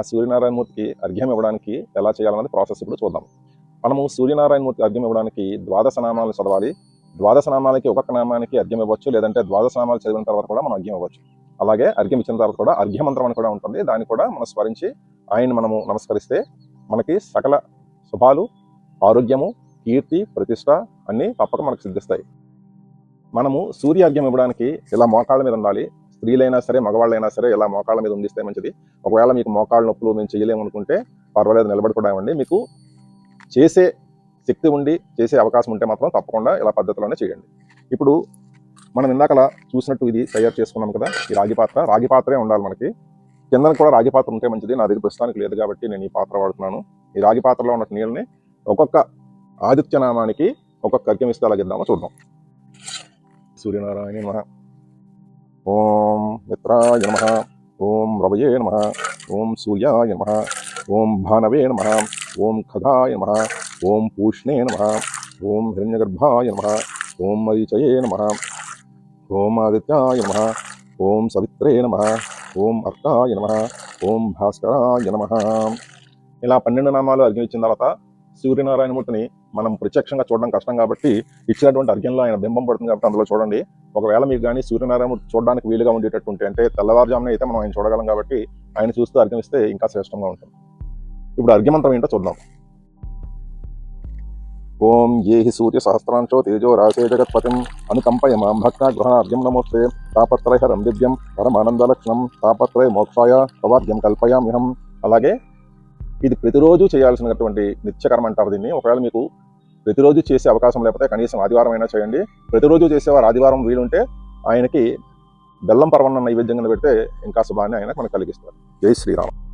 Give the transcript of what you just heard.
ఆ సూర్యనారాయణమూర్తికి అర్ఘ్యం ఇవ్వడానికి ఎలా చేయాలన్నది ప్రాసెస్ ఇప్పుడు చూద్దాం. మనము సూర్యనారాయణమూర్తి అర్ఘ్యం ఇవ్వడానికి ద్వాదశ నామాలు చదవాలి. ద్వాదశ నామాలకి ఒక్కొక్క నామానికి అర్ఘ్యం ఇవ్వచ్చు. లేదంటే ద్వాదశ నామాలు చదివిన తర్వాత కూడా మనం అర్ఘ్యం ఇవ్వచ్చు. అలాగే అర్ఘ్యం ఇచ్చిన తర్వాత కూడా అర్ఘ్య మంత్రం అని కూడా ఉంటుంది. దాన్ని కూడా మనం స్మరించి ఆయన మనము నమస్కరిస్తే మనకి సకల శుభాలు ఆరోగ్యము కీర్తి ప్రతిష్ట అన్నీ తప్పక మనకు సిద్ధిస్తాయి. మనము సూర్య అర్ఘ్యం ఇవ్వడానికి ఇలా మోకాళ్ళ మీద ఉండాలి. స్త్రీలైనా సరే మగవాళ్ళైనా సరే ఇలా మోకాళ్ళ మీద ఉండిస్తే మంచిది. ఒకవేళ మీకు మోకాళ్ళ నొప్పులు మేము చేయలేము అనుకుంటే పర్వాలేదు నిలబడుకోవడం మీకు చేసే శక్తి ఉండి చేసే అవకాశం ఉంటే మాత్రం తప్పకుండా ఇలా పద్ధతిలోనే చేయండి. ఇప్పుడు మనం ఇందాకలా చూసినట్టు ఇది తయారు చేసుకున్నాం కదా ఈ రాగి పాత్ర. రాగి పాత్రే ఉండాలి మనకి. కిందన కూడా రాగి పాత్ర ఉంటే మంచిది. నా దగ్గర ప్రస్తుతానికి లేదు కాబట్టి నేను ఈ పాత్ర వాడుతున్నాను. ఈ రాగి పాత్రలో ఉన్న నీళ్ళని ఒక్కొక్క ఆదిత్య నామానికి ఒక్కొక్క అర్ఘ్యం ఇస్తే అలాగిద్దామో చూద్దాం. సూర్యనారాయణ ఓం మిత్రాయ నమ ఓం రవయే నమ ఓం సూర్యాయ నమ ఓం భానవే నమ ఓం ఖగాయ నమ ఓం పూష్ణే నమ ఓం హిరణ్యగర్భాయ నమ ఓం మరీచయే నమ ఓం ఆదిత్యాయ నమ ఓం సవిత్రే నమ ఓం అర్కాయ నమ ఓం భాస్కరాయ నమ ఇలా పన్నెండు నామాలు అర్ఘ్యం ఇచ్చిన తర్వాత సూర్యనారాయణమూర్తిని మనం ప్రత్యక్షంగా చూడడం కష్టం కాబట్టి ఇచ్చినటువంటి అర్ఘ్యంలో ఆయన బింబం పడుతుంది కాబట్టి అందులో చూడండి ఒకవేళ మీకు కానీ సూర్యనారాయణమూర్తి చూడడానికి వీలుగా ఉండేటట్టు ఉంటే అంటే తెల్లవారుజామున అయితే మనం ఆయన చూడగలం కాబట్టి ఆయన చూస్తూ అర్ఘ్యం ఇస్తే ఇంకా శ్రేష్టంగా ఉంటుంది. ఇప్పుడు అర్ఘ్యమంత్రం ఏంటో చూద్దాం. ఓం ఏ హి సూర్య సహస్రాంశో తేజో రాసే జగత్పతిం అనుకంపయ మాం భక్త గృహార్ఘ్యం నమోస్తే. తాపత్రయహరం దివ్యం పరమానందలక్షణం తాపత్రయ మోక్షాయ తవార్ఘ్యం కల్పయామ్యహం. అలాగే ఇది ప్రతిరోజు చేయాల్సినటువంటి నిత్యకర్మ అంటారు దీన్ని. ఒకవేళ మీకు ప్రతిరోజు చేసే అవకాశం లేకపోతే కనీసం ఆదివారం అయినా చేయండి. ప్రతిరోజు చేసేవారు ఆదివారం వీలుంటే ఆయనకి బెల్లం పర్వన్న నైవేద్యం కింద పెడితే ఇంకా శుభాన్ని ఆయన మనకు కలిగిస్తారు. జై శ్రీరామ్.